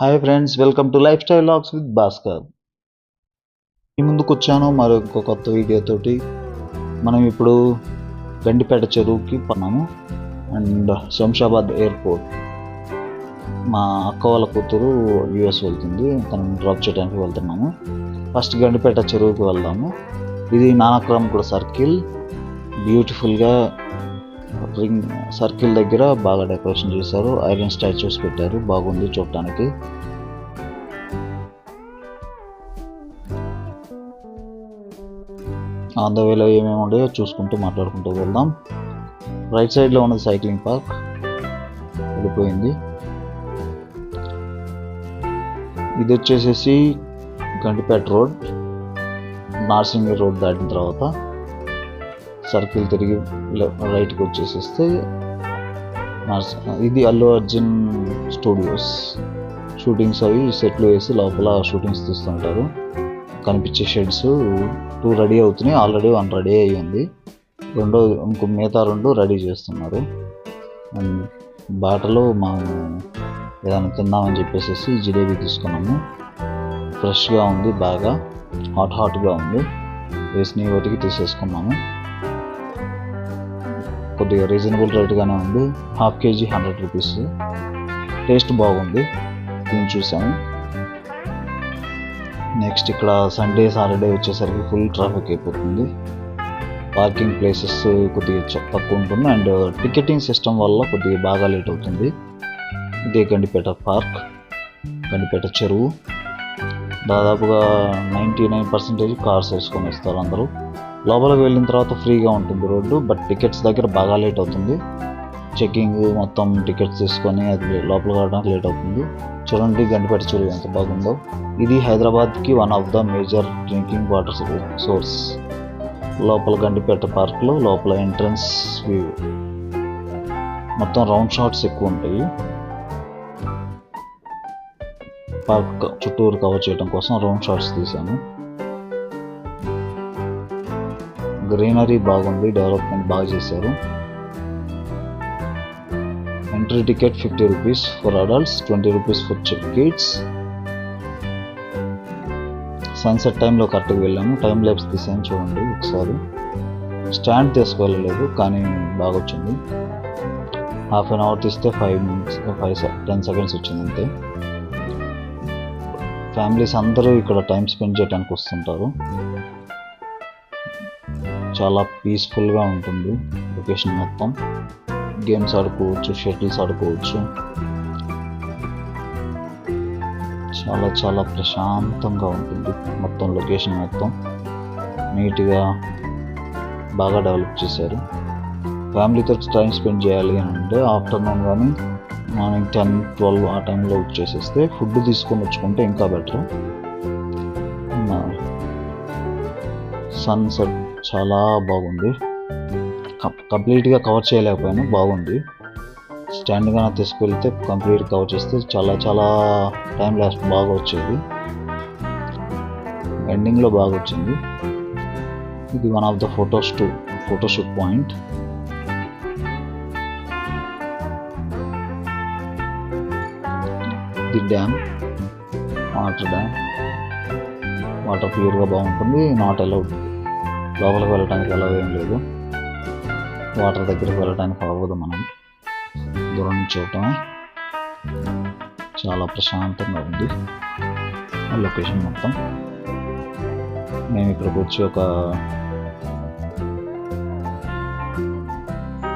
Hi friends welcome to lifestyle logs with Bhaskar ఈ ముందుకు వచ్చాను మరొక కొత్త వీడియోతోటి మనం ఇప్పుడు గండిపేట చెరువుకి పన్నాము అండ్ శంషాబాద్ ఎయిర్పోర్ట్. మా అక్క వాళ్ళ కూతురు యూఎస్ వెళ్తుంది తనని డ్రాప్ చేయడానికి వెళ్తున్నాము. ఫస్ట్ గండిపేట చెరువుకి వెళ్దాము. ఇది నానక్రమ్ కూడా సర్కిల్ బ్యూటిఫుల్గా రింగ్ సర్కిల్ దగ్గర బాగా డెకరేషన్ చేశారు. ఐరన్ స్టాచ్యూస్ పెట్టారు. బాగుంది చూడటానికి. ఆన్ ద వేలో ఏమేమి ఉన్నాయో చూసుకుంటూ మాట్లాడుకుంటూ వెళ్దాం. రైట్ సైడ్లో ఉన్నది సైక్లింగ్ పార్క్. వెళ్ళిపోయింది. ఇది వచ్చేసేసి గంటిపేట రోడ్. నార్సింగ్ రోడ్ దాటిన తర్వాత సర్కిల్ తిరిగి రైట్కి వచ్చేసేస్తే నర్స్ ఇది అల్లు అర్జున్ స్టూడియోస్. షూటింగ్స్ అవి సెట్లు వేసి లోపల షూటింగ్స్ తీస్తుంటారు. కనిపించే షెడ్స్ టూ రెడీ అవుతున్నాయి. ఆల్రెడీ వన్ రెడీ అయ్యింది. రెండో ఇంకో మిగతా రెండు రెడీ చేస్తున్నారు. అండ్ బాటలో మనం ఏదైనా తిందామని చెప్పేసి జిలేబీ తీసుకున్నాము. ఫ్రెష్గా ఉంది బాగా. హాట్ హాట్గా ఉంది. వేసిన వాటికి తీసేసుకున్నాము. కొద్దిగా రీజనబుల్ రేట్గానే ఉంది. Half KG hundred rupees taste బాగుంది. దీన్ని చూసాము. నెక్స్ట్ ఇక్కడ సండే సాటర్డే వచ్చేసరికి ఫుల్ ట్రాఫిక్ అయిపోతుంది. పార్కింగ్ ప్లేసెస్ కొద్దిగా తక్కువ ఉంటుంది. అండ్ టికెటింగ్ సిస్టమ్ వల్ల కొద్దిగా బాగా లేట్ అవుతుంది. ఇదే గండిపేట పార్క్ గండిపేట చెరువు. దాదాపుగా నైంటీ నైన్ పర్సెంటేజ్ కార్స్ వేసుకొని వస్తారు అందరూ. లోపలికి వెళ్ళిన తర్వాత ఫ్రీగా ఉంటుంది రోడ్డు బట్ టికెట్స్ దగ్గర బాగా లేట్ అవుతుంది. చెకింగ్ మొత్తం టికెట్స్ తీసుకొని అది లోపల రావడానికి లేట్ అవుతుంది. చూడండి గంటపేట చూడు ఎంత బాగుందో. ఇది హైదరాబాద్కి one of the major drinking water source లోపల గండిపేట పార్క్లో లోపల ఎంట్రన్స్ వ్యూ మొత్తం రౌండ్ షాట్స్ ఎక్కువ ఉంటాయి. పార్క్ చుట్టూరు కవర్ చేయడం కోసం రౌండ్ షాట్స్ తీసాను గ్రీనరీ బాగుంది డెవలప్మెంట్ బాగా చేశారు. Entry ticket fifty rupees for adults twenty rupees for kids sunset టైంలో కరెక్ట్గా వెళ్ళాము. టైం ల్యాబ్స్ తీసాను చూడండి ఒకసారి. స్టాండ్ తీసుకువెళ్ళలేదు కానీ బాగా వచ్చింది. హాఫ్ అన్ అవర్ తీస్తే five minutes five ten seconds వచ్చింది అంతే. ఫ్యామిలీస్ అందరూ ఇక్కడ టైం స్పెండ్ చేయడానికి వస్తుంటారు. చాలా పీస్ఫుల్గా ఉంటుంది లొకేషన్ మొత్తం. గేమ్స్ ఆడుకోవచ్చు షటిల్స్ ఆడుకోవచ్చు. చాలా చాలా ప్రశాంతంగా ఉంటుంది మొత్తం లొకేషన్ మొత్తం. నీట్గా బాగా డెవలప్ చేశారు. ఫ్యామిలీతో టైం స్పెండ్ చేయాలి అని అంటే ఆఫ్టర్నూన్ కానీ మార్నింగ్ టెన్ ట్వెల్వ్ ఆ టైంలో వచ్చేసేస్తే ఫుడ్ తీసుకొని వచ్చుకుంటే ఇంకా బెటర్ సన్సెట్ చాలా బాగుంది. కంప్లీట్గా కవర్ చేయలేకపోయాను. బాగుంది. స్టాండ్గా తీసుకెళ్తే కంప్లీట్ కవర్ చేస్తే చాలా చాలా టైం లాస్ట్ బాగా వచ్చేది. ఎండింగ్లో బాగా వచ్చింది. ఇది one of the photos to photoshoot point. The dam water dam. Water ప్యూర్గా బాగుంటుంది. Not allowed. లోపలికి వెళ్ళడానికి అలౌ ఏం లేదు. వాటర్ దగ్గరికి వెళ్ళడానికి అవ్వదు మనం. దూరం నుంచి చూడటం చాలా ప్రశాంతంగా ఉంది. లొకేషన్ మొత్తం. మేము ఇక్కడికి వచ్చి ఒక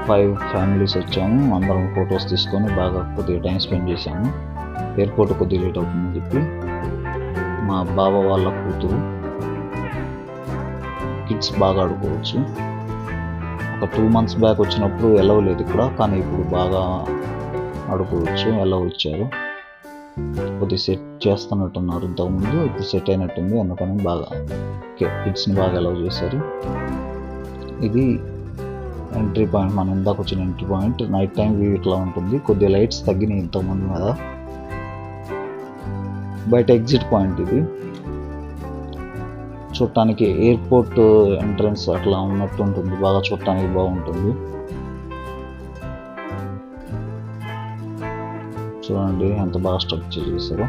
ఫైవ్ ఫ్యామిలీస్ వచ్చాము. అందరం ఫొటోస్ తీసుకొని బాగా కొద్దిగా టైం స్పెండ్ చేశాము. ఎయిర్పోర్ట్ కొద్దిగా లేట్ అవుతుందని చెప్పి మా బావ వాళ్ళ కూతురు కిడ్స్ బాగా ఆడుకోవచ్చు. ఒక టూ మంత్స్ బ్యాక్ వచ్చినప్పుడు ఎలవ్ లేదు ఇక్కడ కానీ ఇప్పుడు బాగా ఆడుకోవచ్చు ఎలవ్ ఇచ్చారు. కొద్ది సెట్ చేస్తున్నట్టున్నారు ఇంతకుముందు ఇప్పుడు సెట్ అయినట్టుంది అందుకని బాగా కిడ్స్ని బాగా ఎలవ్ చేశారు. ఇది ఎంట్రీ పాయింట్ మనం ఇందాక వచ్చిన entry point night time view ఇట్లా ఉంటుంది. కొద్దిగా లైట్స్ తగ్గినాయి ఇంతకుముందు కదా. బయట ఎగ్జిట్ పాయింట్ ఇది. చూడటానికి ఎయిర్పోర్ట్ ఎంట్రన్స్ అట్లా ఉన్నట్టు ఉంటుంది బాగా చూడటానికి బాగుంటుంది. చూడండి ఎంత బాగా స్ట్రక్చర్ చేశారో.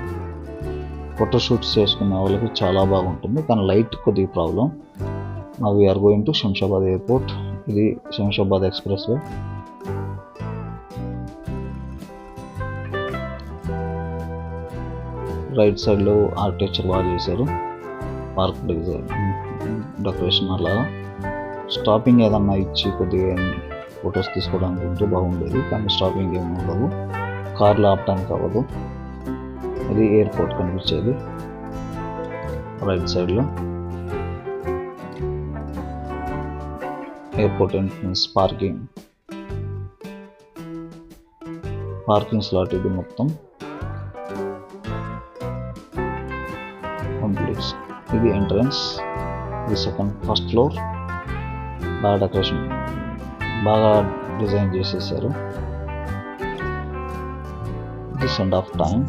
ఫోటో షూట్స్ చేసుకునే వాళ్ళకి చాలా బాగుంటుంది. కానీ లైట్ కొద్దిగా ప్రాబ్లం నా we're going to Shamshabad airport ఇది శంషాబాద్ ఎక్స్ప్రెస్ వే రైట్ సైడ్లో ఆర్కిటెక్చర్ బాగా చేశారు. పార్క్ డెకరేషన్ అలా. స్టాపింగ్ ఏదన్నా ఇచ్చి కొద్దిగా ఫొటోస్ తీసుకోవడానికి ఉంటే బాగుండేది కానీ స్టాపింగ్ ఏమి ఉండదు. కార్లు ఆపడానికి అవ్వదు. ఇది ఎయిర్పోర్ట్ కనిపించేది. రైట్ సైడ్లో. Airport entrance parking. Parking slot ఇది మొత్తం. ఇది ఎంట్రన్స్ ఇది సెకండ్ ఫస్ట్ ఫ్లోర్ బాగా డెకరేషన్ బాగా డిజైన్ చేసేసారు. దిస్ అండ్ ఆఫ్ టైం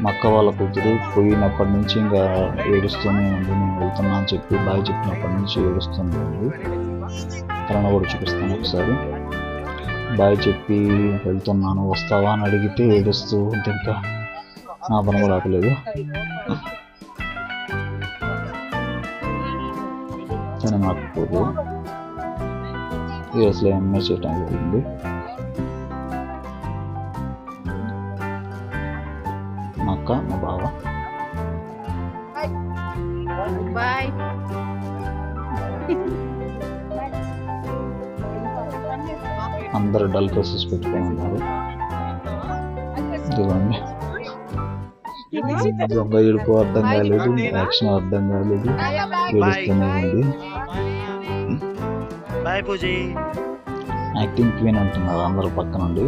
మా అక్క వాళ్ళ కూతురు పోయినప్పటి నుంచి ఇంకా ఏడుస్తూనే ఉంది. నేను వెళ్తున్నా అని చెప్పి బాయ్ చెప్పినప్పటి నుంచి ఏడుస్తూనే ఉంది. తనను కూడా చూపిస్తాను ఒకసారి. బాయ్ చెప్పి వెళ్తున్నాను వస్తావా? అని అడిగితే ఏడుస్తూ ఉంటే ఇంకా నా పని కూడా ఆపలేదు. తను నాకు పోదు యూఎస్లో ఎంఏ చేయడం జరిగింది. మా అక్క మా బావ. బాయ్. అందరు డల్ ఫేసెస్ పెట్టుకొని ఉన్నారు. ఇదిగోండి. దొంగ ఇడుపు అర్థం కాలేదు యాక్షన్ అర్థం కాలేదు. ఏడుస్తూనే ఉంది. హాయ్ పూజీ. యాక్టింగ్ క్వీన్ అంటున్నారు అందరు పక్క నుండి.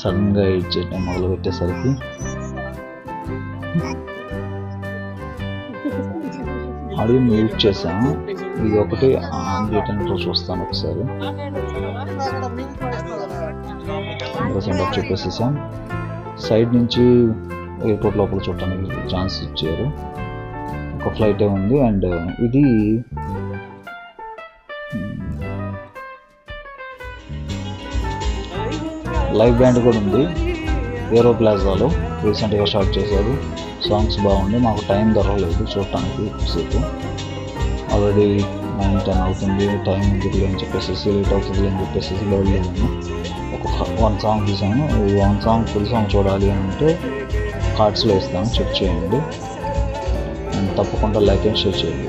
సడన్గా ఇచ్చేయటం మొదలు పెట్టేసరికి. ఆడియో మ్యూట్ చేశాను ఇది ఒకటి ఆన్ చేయటంతో చూస్తాను ఒకసారి. సెండ్ ఆఫ్ చెప్పేసేసాం. సైడ్ నుంచి ఎయిర్పోర్ట్ లోపల చూడటానికి ఛాన్స్ ఇచ్చారు. ఒక ఫ్లైటే ఉంది అండ్ ఇది లైవ్ బ్యాండ్ కూడా ఉంది. ఏరో ప్లాజాలో రీసెంట్గా స్టార్ట్ చేశారు. సాంగ్స్ బాగుంది. మాకు టైం దొరకలేదు చూడటానికి సేపు ఆల్రెడీ నైన్ టెన్ అవుతుంది. టైం ఎందుకు అని చెప్పేసి లేట్ అవుతుంది అని చెప్పేసి వెళ్ళలేము ఒక వన్ సాంగ్ తీసాను ఈ వన్ సాంగ్ ఫుల్ సాంగ్ చూడాలి అని అంటే కార్డ్స్లో ఇస్తాను చెక్ చేయండి. అండ్ తప్పకుండా లైక్ అండ్ షేర్ చేయండి.